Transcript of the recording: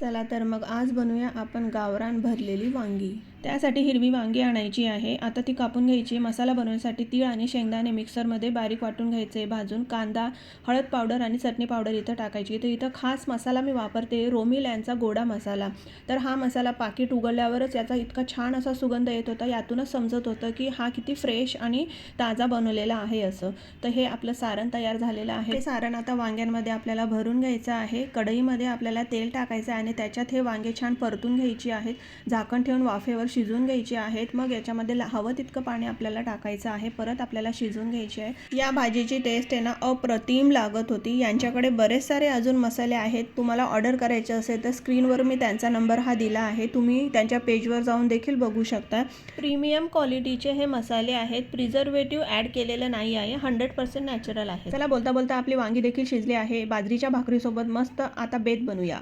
चला तर मग आज बनवूया आपण गावरान भरलेली वांगी. त्यासाठी हिरवी वांगी आणायची आहे. आता ती कापून घ्यायची. मसाला बनवण्यासाठी तीळ आणि शेंगदाणे मिक्सरमध्ये बारीक वाटून घ्यायचे. भाजून कांदा हळद पावडर आणि चटणी पावडर इथं टाकायची. तर इथं खास मसाला मी वापरते. रोमिल यांचा गोडा मसाला. तर हा मसाला पाकिट उघडल्यावरच याचा इतका छान असा सुगंध येत होता यातूनच समजत होतं की हा किती फ्रेश आणि ताजा बनवलेला आहे असं. तर हे आपलं सारण तयार झालेलं आहे. हे सारण आता वांग्यांमध्ये आपल्याला भरून घ्यायचं आहे. कढईमध्ये आपल्याला तेल टाकायचं आहे आणि त्याच्यात हे वांगे छान परतून घ्यायची आहेत. झाकण ठेवून वाफेवर शिजवून घ्यायची आहेत. मग याच्यामध्ये ला- हवं तितकं पाणी आपल्याला टाकायचं आहे. परत आपल्याला शिजवून घ्यायची आहे. या भाजीची टेस्ट आहे ना अप्रतिम लागत होती. यांच्याकडे बरेच सारे अजून मसाले आहेत. तुम्हाला ऑर्डर करायचे असेल तर स्क्रीनवर मी त्यांचा नंबर हा दिला आहे. तुम्ही त्यांच्या पेजवर जाऊन देखील बघू शकता. प्रीमियम क्वालिटीचे हे मसाले आहेत. प्रिझर्वेटिव्ह ॲड केलेलं नाही आहे. हंड्रेड पर्सेंट नॅचरल आहे चला बोलता बोलता आपली वांगी देखील शिजली आहे. बाजरीच्या भाकरीसोबत मस्त आता बेत बनवूया